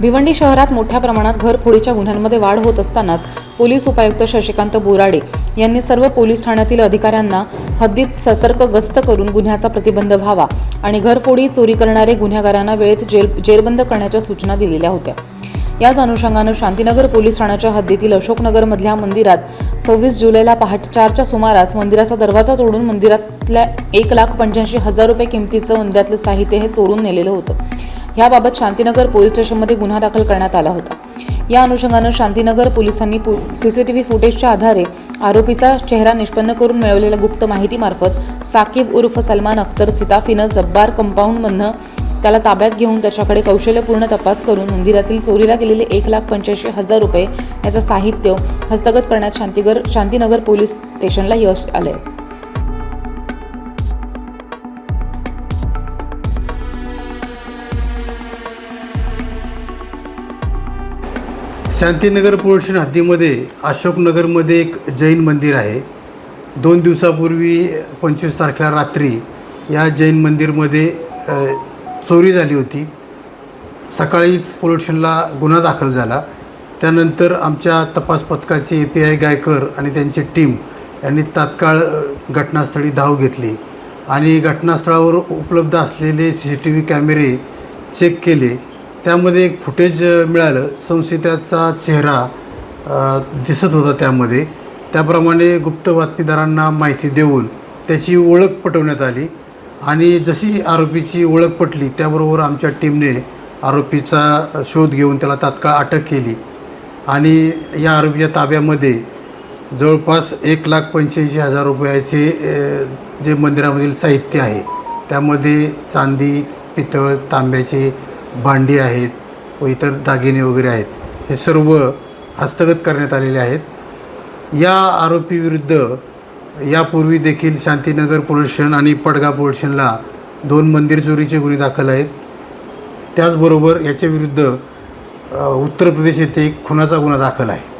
भिवंडी शहरात मोठ्या प्रमाणात घरफोडीच्या गुन्ह्यांमध्ये वाढ होत असतानाच पोलीस उपायुक्त शशिकांत बोराडे यांनी सर्व पोलीस ठाण्यातील अधिकाऱ्यांना हद्दीत सतर्क गस्त करून गुन्ह्याचा प्रतिबंध व्हावा आणि घरफोडी चोरी करणारे गुन्हेगारांना वेळेत जेल जेरबंद करण्याच्या सूचना दिलेल्या होत्या. याच अनुषंगानं शांतीनगर पोलीस ठाण्याच्या हद्दीतील अशोकनगरमधल्या मंदिरात सव्वीस जुलैला पहाटे चारच्या सुमारास मंदिराचा दरवाजा तोडून मंदिरातल्या एक लाख पंच्याऐंशी हजार रुपये किमतीचं मंदिरातलं साहित्य हे चोरून नेलेलं होतं. याबाबत शांतीनगर पोलीस स्टेशनमध्ये गुन्हा दाखल करण्यात आला होता. या अनुषंगानं शांतीनगर पोलिसांनी सीसीटीव्ही फुटेजच्या आधारे आरोपीचा चेहरा निष्पन्न करून मिळवलेल्या गुप्त माहितीमार्फत साकीब उर्फ सलमान अख्तर सिताफीनं जब्बार कंपाऊंडमधनं त्याला ताब्यात घेऊन त्याच्याकडे कौशल्यपूर्ण तपास करून मंदिरातील चोरीला गेलेले एक लाख पंच्याऐंशी हजार रुपये याचं साहित्य हस्तगत करण्यात शांतीगर शांतीनगर पोलीस स्टेशनला यश आलं आहे शांतीनगर पोलीस हद्दीमध्ये अशोकनगरमध्ये एक जैन मंदिर आहे. दोन दिवसापूर्वी पंचवीस तारखेला रात्री या जैन मंदिरमध्ये चोरी झाली होती. सकाळीच पोल्युशनला गुन्हा दाखल झाला. त्यानंतर आमच्या तपास पथकाचे ए पी आय गायकर आणि त्यांची टीम यांनी तात्काळ घटनास्थळी धाव घेतली आणि घटनास्थळावर उपलब्ध असलेले सी सी टी व्ही कॅमेरे चेक केले. त्यामध्ये एक फुटेज मिळालं. संशयिताचा चेहरा दिसत होता त्यामध्ये. त्याप्रमाणे गुप्त बातमीदारांना माहिती देऊन त्याची ओळख पटवण्यात आली. आणि जशी आरोपीची ओळख पटली त्याबरोबर आमच्या टीमने आरोपीचा शोध घेऊन त्याला तात्काळ अटक केली. आणि या आरोपीच्या ताब्यामध्ये जवळपास एक लाख पंच्याऐंशी हजार रुपयाचे जे मंदिरामधील साहित्य आहे त्यामध्ये चांदी पितळ तांब्याचे भांडी आहेत व इतर दागिने वगैरे आहेत हे सर्व हस्तगत करण्यात आलेले आहेत. या आरोपीविरुद्ध यापूर्वी देखील शांतीनगर पोलीस स्टेशन आणि पडगा पोलीस स्टेशनला दोन मंदिर चोरीचे गुन्हे दाखल आहेत. त्याचबरोबर याच्याविरुद्ध उत्तर प्रदेश येथे एक खुनाचा गुन्हा दाखल आहे.